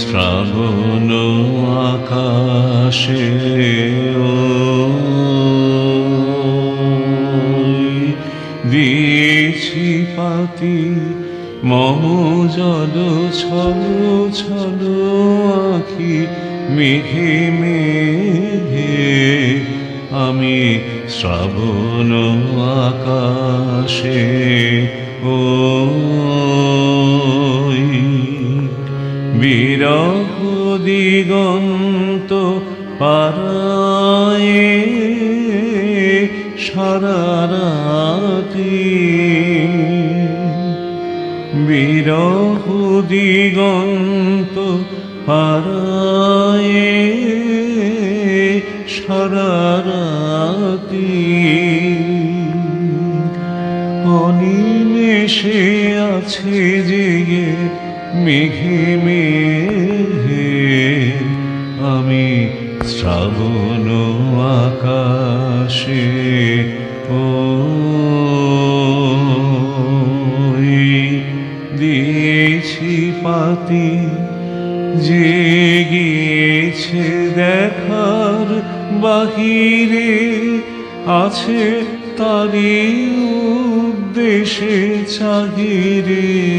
শ্রাবণ আকাশে দিয়েছি পাতি মম জল ছলো ছলো আখি মেঘে মেঘে আমি শ্রাবণ আকাশে ওই বিরহ দিগন্ত পারায়ে সারারাতি বিরহ দিগন্ত পারায়ে সারারাতি অনিমেষে আছে জেগে মেঘে মেঘে আমি শ্রাবণ আকাশে, ও দিয়েছি পাতি জেগেছে দেখার বাহিরে, আছে তারি উদ্দেশে চাহিরে।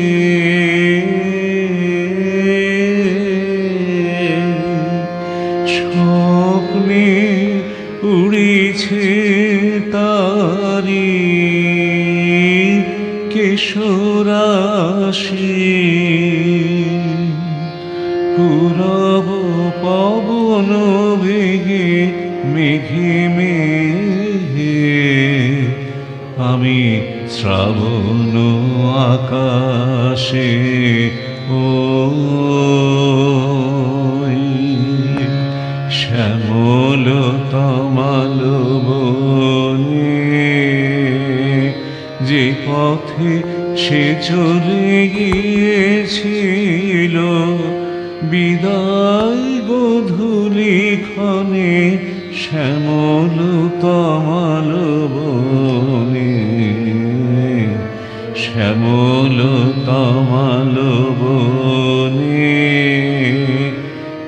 উড়েছে তারি কেশরাশি পুরব পবন বেগে মেঘে মেঘে। আমি শ্রাবণ আকাশে ওই শ্যামল যে পথে সে চলে গিয়েছিল, বিদায় ক্ষণে শ্যামল তমাল বনে। শ্যামল তমাল বনে।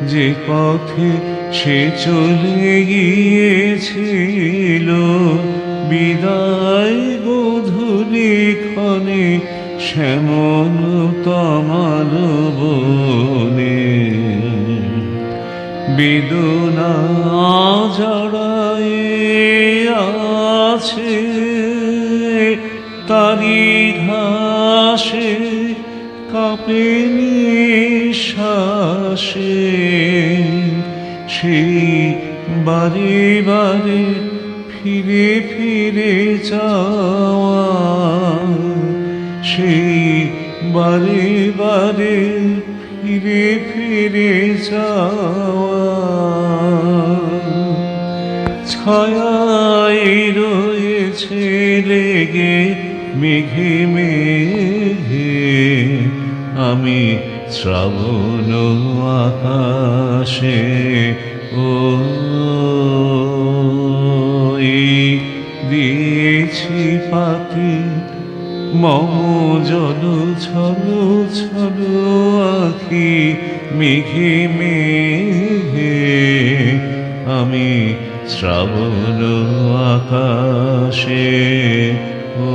যে পথে সে চলে গিয়েছিল। বিদায় গধূলি ক্ষণে শ্যামল তমাল বনে। বেদনা জড়ায়ে আছে, তারি ঘাসে কাঁপে নিঃশ্বাসে। সেই বারে বারে ফিরে ফিরে যাওয়া। সেই বারে বারে ফিরে ফিরে যাওয়া। ছায়াই রয়েছে লেগে মেঘে মেঘে, আমি শ্রাবণ আকাশে, ও দিয়েছি পাতি মম জল ছলো ছলো আখি, মেঘে মেঘে আমি শ্রাবণ আকাশে, ও